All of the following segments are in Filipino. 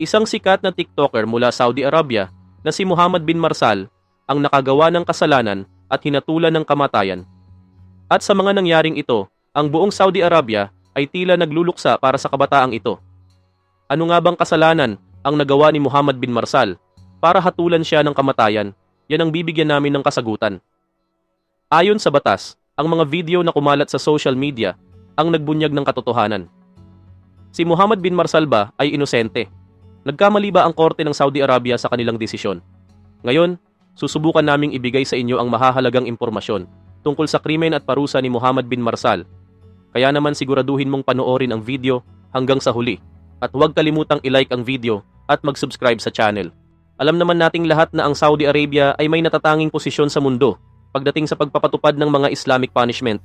Isang sikat na TikToker mula Saudi Arabia na si Muhammad bin Marsal ang nakagawa ng kasalanan at hinatulan ng kamatayan. At sa mga nangyaring ito, ang buong Saudi Arabia ay tila nagluluksa para sa kabataang ito. Ano nga bang kasalanan ang nagawa ni Muhammad bin Marsal para hatulan siya ng kamatayan? Yan ang bibigyan namin ng kasagutan. Ayon sa batas, ang mga video na kumalat sa social media ang nagbunyag ng katotohanan. Si Muhammad bin Marsal ba ay inosente? Nagkamali ba ang korte ng Saudi Arabia sa kanilang desisyon? Ngayon, susubukan naming ibigay sa inyo ang mahahalagang impormasyon tungkol sa krimen at parusa ni Muhammad bin Marsal. Kaya naman siguraduhin mong panoorin ang video hanggang sa huli. At huwag kalimutang i-like ang video at mag-subscribe sa channel. Alam naman nating lahat na ang Saudi Arabia ay may natatanging posisyon sa mundo pagdating sa pagpapatupad ng mga Islamic punishment,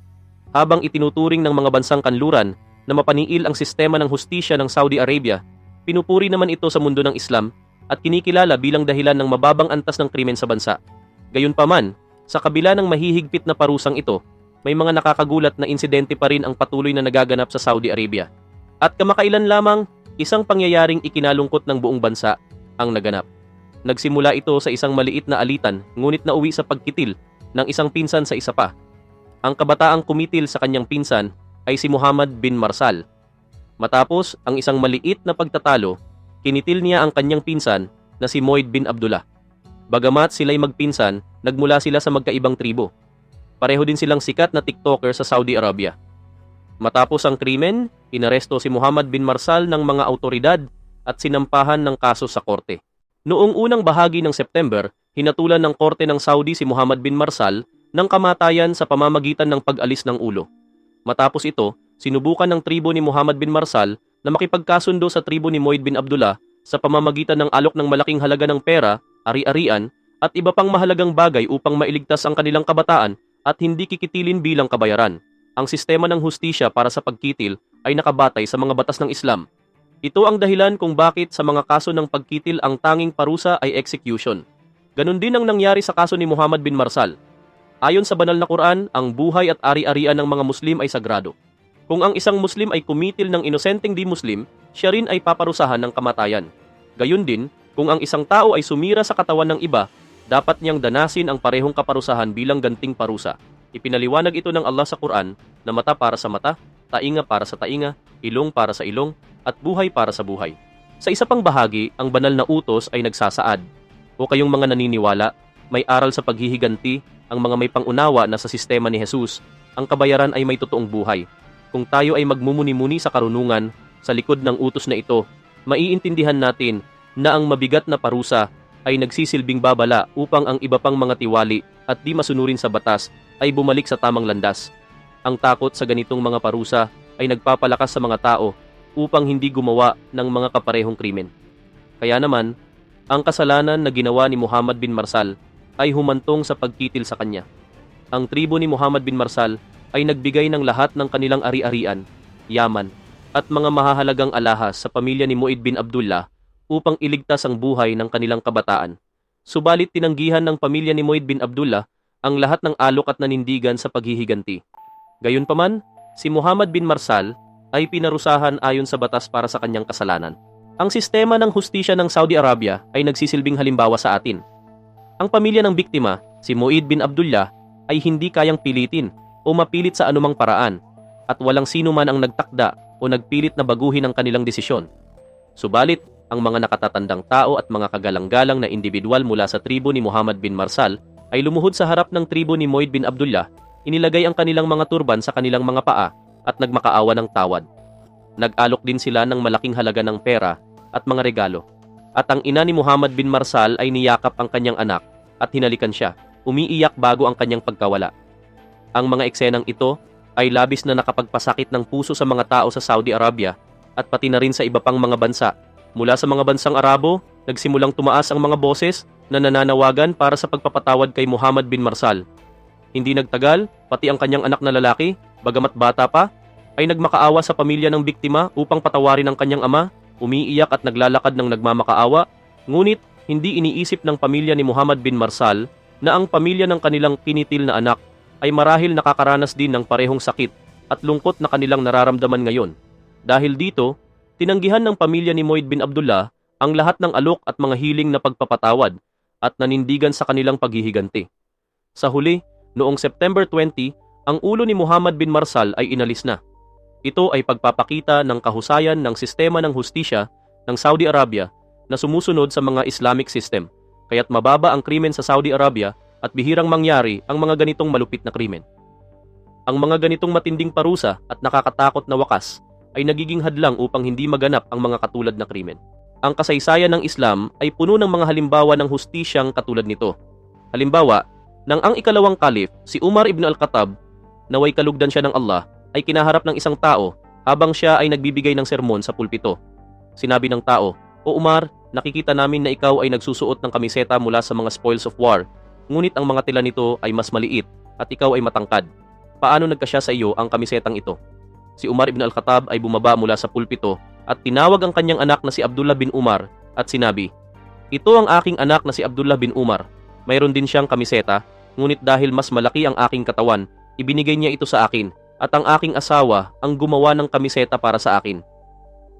habang itinuturing ng mga bansang kanluran na mapaniil ang sistema ng hustisya ng Saudi Arabia, pinupuri naman ito sa mundo ng Islam at kinikilala bilang dahilan ng mababang antas ng krimen sa bansa. Gayunpaman, sa kabila ng mahihigpit na parusang ito, may mga nakakagulat na insidente pa rin ang patuloy na nagaganap sa Saudi Arabia. At kamakailan lamang, isang pangyayaring ikinalungkot ng buong bansa ang naganap. Nagsimula ito sa isang maliit na alitan ngunit nauwi sa pagkitil ng isang pinsan sa isa pa. Ang kabataang kumitil sa kanyang pinsan ay si Muhammad bin Marsal. Matapos ang isang maliit na pagtatalo, kinitil niya ang kanyang pinsan na si Moid bin Abdullah. Bagamat sila'y magpinsan, nagmula sila sa magkaibang tribo. Pareho din silang sikat na TikToker sa Saudi Arabia. Matapos ang krimen, inaresto si Muhammad bin Marsal ng mga autoridad at sinampahan ng kaso sa korte. Noong unang bahagi ng September, hinatulan ng korte ng Saudi si Muhammad bin Marsal ng kamatayan sa pamamagitan ng pag-alis ng ulo. Matapos ito, sinubukan ng tribo ni Muhammad bin Marsal na makipagkasundo sa tribo ni Moid bin Abdullah sa pamamagitan ng alok ng malaking halaga ng pera, ari-arian, at iba pang mahalagang bagay upang mailigtas ang kanilang kabataan at hindi kikitilin bilang kabayaran. Ang sistema ng hustisya para sa pagkitil ay nakabatay sa mga batas ng Islam. Ito ang dahilan kung bakit sa mga kaso ng pagkitil ang tanging parusa ay execution. Ganon din ang nangyari sa kaso ni Muhammad bin Marsal. Ayon sa banal na Quran, ang buhay at ari-arian ng mga Muslim ay sagrado. Kung ang isang Muslim ay kumitil ng inosenteng di Muslim, siya rin ay paparusahan ng kamatayan. Gayon din, kung ang isang tao ay sumira sa katawan ng iba, dapat niyang danasin ang parehong kaparusahan bilang ganting parusa. Ipinaliwanag ito ng Allah sa Quran na mata para sa mata, tainga para sa tainga, ilong para sa ilong, at buhay para sa buhay. Sa isa pang bahagi, ang banal na utos ay nagsasaad. O kayong mga naniniwala, may aral sa paghihiganti ang mga may pangunawa na sa sistema ni Jesus, ang kabayaran ay may totoong buhay. Kung tayo ay magmumuni-muni sa karunungan, sa likod ng utos na ito, maiintindihan natin na ang mabigat na parusa ay nagsisilbing babala upang ang iba pang mga tiwali at di masunurin sa batas ay bumalik sa tamang landas. Ang takot sa ganitong mga parusa ay nagpapalakas sa mga tao upang hindi gumawa ng mga kaparehong krimen. Kaya naman, ang kasalanan na ginawa ni Muhammad bin Marsal ay humantong sa pagkitil sa kanya. Ang tribo ni Muhammad bin Marsal ay nagbigay ng lahat ng kanilang ari-arian, yaman, at mga mahahalagang alahas sa pamilya ni Muid bin Abdullah upang iligtas ang buhay ng kanilang kabataan. Subalit tinanggihan ng pamilya ni Muid bin Abdullah ang lahat ng alok at nanindigan sa paghihiganti. Gayunpaman, si Muhammad bin Marsal ay pinarusahan ayon sa batas para sa kanyang kasalanan. Ang sistema ng hustisya ng Saudi Arabia ay nagsisilbing halimbawa sa atin. Ang pamilya ng biktima, si Muid bin Abdullah, ay hindi kayang pilitin o mapilit sa anumang paraan at walang sino man ang nagtakda o nagpilit na baguhin ang kanilang desisyon. Subalit, ang mga nakatatandang tao at mga kagalang-galang na individual mula sa tribo ni Muhammad bin Marsal ay lumuhod sa harap ng tribo ni Moid bin Abdullah, inilagay ang kanilang mga turban sa kanilang mga paa at nagmakaawa ng tawad. Nag-alok din sila ng malaking halaga ng pera at mga regalo. At ang ina ni Muhammad bin Marsal ay niyakap ang kanyang anak at hinalikan siya, umiiyak bago ang kanyang pagkawala. Ang mga eksenang ito ay labis na nakapagpasakit ng puso sa mga tao sa Saudi Arabia at pati na rin sa iba pang mga bansa Mula sa mga bansang Arabo, nagsimulang tumaas ang mga boses na nananawagan para sa pagpapatawad kay Muhammad bin Marsal. Hindi nagtagal, pati ang kanyang anak na lalaki, bagamat bata pa, ay nagmakaawa sa pamilya ng biktima upang patawarin ang kanyang ama, umiiyak at naglalakad ng nagmamakaawa, ngunit hindi iniisip ng pamilya ni Muhammad bin Marsal na ang pamilya ng kanilang kinitil na anak ay marahil nakakaranas din ng parehong sakit at lungkot na kanilang nararamdaman ngayon. Dahil dito, Tinanggihan ng pamilya ni Moid bin Abdullah ang lahat ng alok at mga hiling na pagpapatawad at nanindigan sa kanilang paghihiganti. Sa huli, noong September 20, ang ulo ni Muhammad bin Marsal ay inalis na. Ito ay pagpapakita ng kahusayan ng sistema ng hustisya ng Saudi Arabia na sumusunod sa mga Islamic system, kaya't mababa ang krimen sa Saudi Arabia at bihirang mangyari ang mga ganitong malupit na krimen. Ang mga ganitong matinding parusa at nakakatakot na wakas ay nagiging hadlang upang hindi maganap ang mga katulad na krimen. Ang kasaysayan ng Islam ay puno ng mga halimbawa ng hustisyang katulad nito. Halimbawa, nang ang ikalawang kalif, si Umar ibn al-Khattab, naway kalugdan siya ng Allah, ay kinaharap ng isang tao habang siya ay nagbibigay ng sermon sa pulpito. Sinabi ng tao, O Umar, nakikita namin na ikaw ay nagsusuot ng kamiseta mula sa mga spoils of war, ngunit ang mga tila nito ay mas maliit at ikaw ay matangkad. Paano nagkasya sa iyo ang kamisetang ito? Si Umar ibn al-Khattab ay bumaba mula sa pulpito at tinawag ang kanyang anak na si Abdullah bin Umar at sinabi, Ito ang aking anak na si Abdullah bin Umar. Mayroon din siyang kamiseta, ngunit dahil mas malaki ang aking katawan, ibinigay niya ito sa akin at ang aking asawa ang gumawa ng kamiseta para sa akin.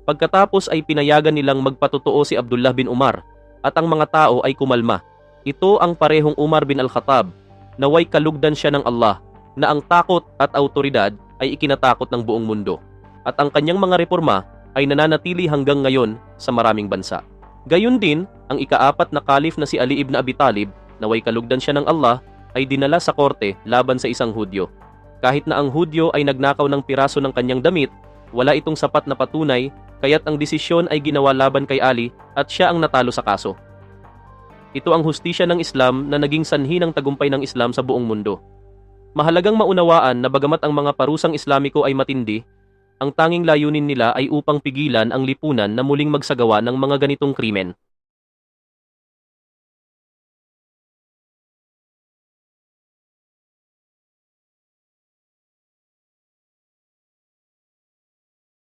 Pagkatapos ay pinayagan nilang magpatotoo si Abdullah bin Umar at ang mga tao ay kumalma. Ito ang parehong Umar bin al-Khattab, naway kalugdan siya ng Allah na ang takot at autoridad ay ikinatakot ng buong mundo at ang kanyang mga reforma ay nananatili hanggang ngayon sa maraming bansa. Gayun din, ang ikaapat na kalif na si Ali ibn Abi Talib, naway kalugdan siya ng Allah, ay dinala sa korte laban sa isang Hudyo. Kahit na ang Hudyo ay nagnakaw ng piraso ng kanyang damit, wala itong sapat na patunay, kaya't ang desisyon ay ginawa laban kay Ali at siya ang natalo sa kaso. Ito ang hustisya ng Islam na naging sanhi ng tagumpay ng Islam sa buong mundo. Mahalagang maunawaan na bagamat ang mga parusang Islamiko ay matindi, ang tanging layunin nila ay upang pigilan ang lipunan na muling magsagawa ng mga ganitong krimen.